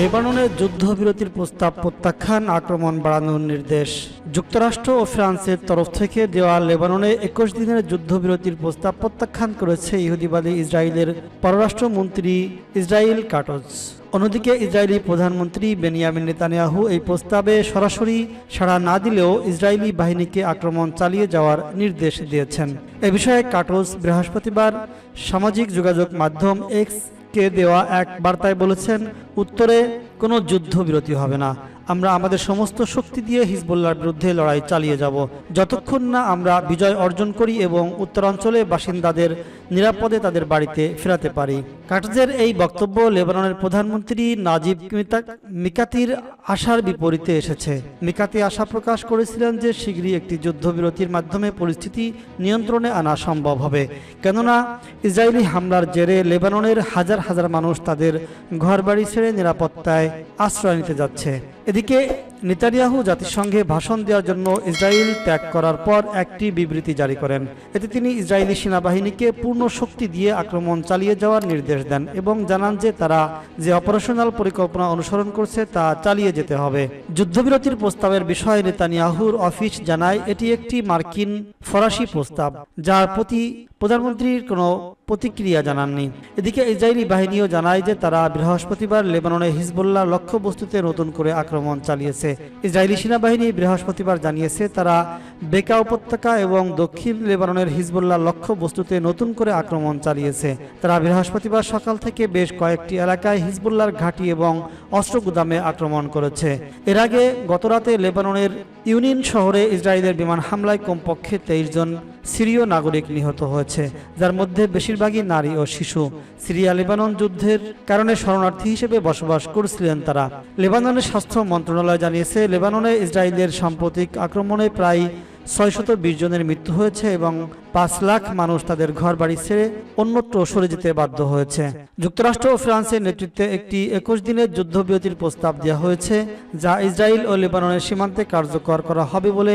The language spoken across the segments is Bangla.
লেবাননে যুদ্ধবিরতির প্রস্তাব প্রত্যাখ্যান, আক্রমণ বাড়ানোর নির্দেশ। যুক্তরাষ্ট্র ও ফ্রান্সের তরফ থেকে দেওয়া লেবাননে একুশ দিনের যুদ্ধবিরতির প্রস্তাব প্রত্যাখ্যান করেছে ইহুদিবাদী ইসরায়েলের পররাষ্ট্রমন্ত্রী ইসরায়েল কাটজ। অন্যদিকে ইসরায়েলি প্রধানমন্ত্রী বেনিয়ামিন নেতানিয়াহু এই প্রস্তাবে সরাসরি সাড়া না দিলেও ইসরায়েলি বাহিনীকে আক্রমণ চালিয়ে যাওয়ার নির্দেশ দিয়েছেন। এ বিষয়ে কাটজ বৃহস্পতিবার সামাজিক যোগাযোগ মাধ্যম এক্স কে দেওয়া এক বার্তায় বলেছেন উত্তরে কোনো যুদ্ধবিরতি হবে না। আমরা আমাদের সমস্ত শক্তি দিয়ে হিজবুল্লার বিরুদ্ধে লড়াই চালিয়ে যাব। যতক্ষণ না আমরা বিজয় অর্জন করি এবং উত্তরাঞ্চলে বাসিন্দাদের নিরাপদে তাদের বাড়িতে ফেরাতে পারি। কাটজের এই বক্তব্য লেবাননের প্রধানমন্ত্রী নাজিব মিকাতির আশার বিপরীতে এসেছে। মিকাতি আশা প্রকাশ করেছিলেন যে শীঘ্রই একটি যুদ্ধবিরতির মাধ্যমে পরিস্থিতি নিয়ন্ত্রণে আনা সম্ভব হবে। কেননা ইসরায়েলি হামলার জেরে লেবাননের হাজার হাজার মানুষ তাদের ঘরবাড়ি ছেড়ে নিরাপত্তায় আশ্রয় নিতে যাচ্ছে। এদিকে নেতানিয়াহু জাতিসংঘে ভাষণ দেওয়ার জন্য ইসরায়েল ত্যাগ করার পর একটি বিবৃতি জারি করেন। এতে তিনি ইসরায়েলি সেনাবাহিনীকে পূর্ণ শক্তি দিয়ে আক্রমণ চালিয়ে যাওয়ার নির্দেশ দেন এবং জানান যে তারা যে অপারেশনাল পরিকল্পনা অনুসরণ করছে তা চালিয়ে যেতে হবে। যুদ্ধবিরতির প্রস্তাবের বিষয়ে নেতানিয়াহুর অফিস জানায়, এটি একটি মার্কিন ফরাসি প্রস্তাব, যার প্রতি প্রধানমন্ত্রীর কোনো প্রতিক্রিয়া জানাননি। এদিকে ইসরায়েলি বাহিনীও জানায় যে তারা বৃহস্পতিবার লেবাননে হিজবুল্লাহ লক্ষ্যবস্তুতে নতুন করে আক্রমণ চালিয়েছে। ইসরায়েলি সেনাবাহিনী বৃহস্পতিবার জানিয়েছে, তারা বেকা উপত্যকা এবং দক্ষিণ লেবাননের হিজবুল্লাহ লক্ষ্যবস্তুতে নতুন করে আক্রমণ চালিয়েছে। তারা বৃহস্পতিবার সকাল থেকে বেশ কয়েকটি এলাকায় হিজবুল্লাহর ঘাঁটি এবং অস্ত্র গুদামে আক্রমণ করেছে। এর আগে গতরাতে লেবাননের ইউনিয়ন শহরে ইসরায়েলের বিমান হামলায় কমপক্ষে তেইশ জন সিরীয় নাগরিক নিহত হয়েছে, যার মধ্যে বেশিরভাগই নারী ও শিশু। সিরিয়া লেবানন যুদ্ধের কারণে শরণার্থী হিসেবে বসবাস করছিলেন তারা। লেবাননের স্বাস্থ্য মন্ত্রণালয় জানিয়েছে, লেবাননে ইসরায়েলের সাম্প্রতিক আক্রমণে প্রায় ছয়শত বিশ জনের মৃত্যু হয়েছে এবং পাঁচ লাখ মানুষ তাদের ঘর বাড়ি ছেড়ে অন্যত্র সরে যেতে বাধ্য হয়েছে। যুক্তরাষ্ট্র ও ফ্রান্সের নেতৃত্বে একটি একুশ দিনের যুদ্ধবিরতির প্রস্তাব দেওয়া হয়েছে, যা ইসরায়েল ও লেবাননের সীমান্তে কার্যকর করা হবে বলে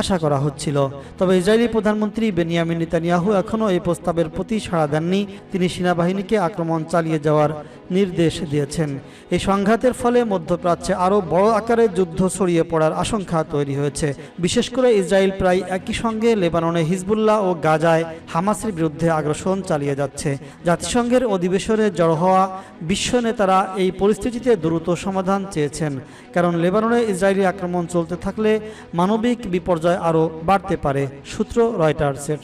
আশা করা হচ্ছিল। তবে ইসরায়েলি প্রধানমন্ত্রী বেনিয়ামিন নেতানিয়াহু এখনও এই প্রস্তাবের প্রতি সাড়া দেননি। তিনি সেনাবাহিনীকে আক্রমণ চালিয়ে যাওয়ার নির্দেশ দিয়েছেন। এই সংঘাতের ফলে মধ্যপ্রাচ্যে আরও বড় আকারে যুদ্ধ ছড়িয়ে পড়ার আশঙ্কা তৈরি হয়েছে। বিশেষ করে ইসরায়েল প্রায় একই সঙ্গে লেবাননে হিজবুল্লাহ ও গাজায় হামাসের বিরুদ্ধে আগ্রাসন চালিয়ে যাচ্ছে। জাতিসংঘের অধিবেশনে জড়ো হওয়া বিশ্ব নেতারা এই পরিস্থিতিতে দ্রুত সমাধান চেয়েছেন। কারণ লেবাননে ইসরায়েলি আক্রমণ চলতে থাকলে মানবিক বিপর্যয় আরও বাড়তে পারে সূত্র রয়টার্সের।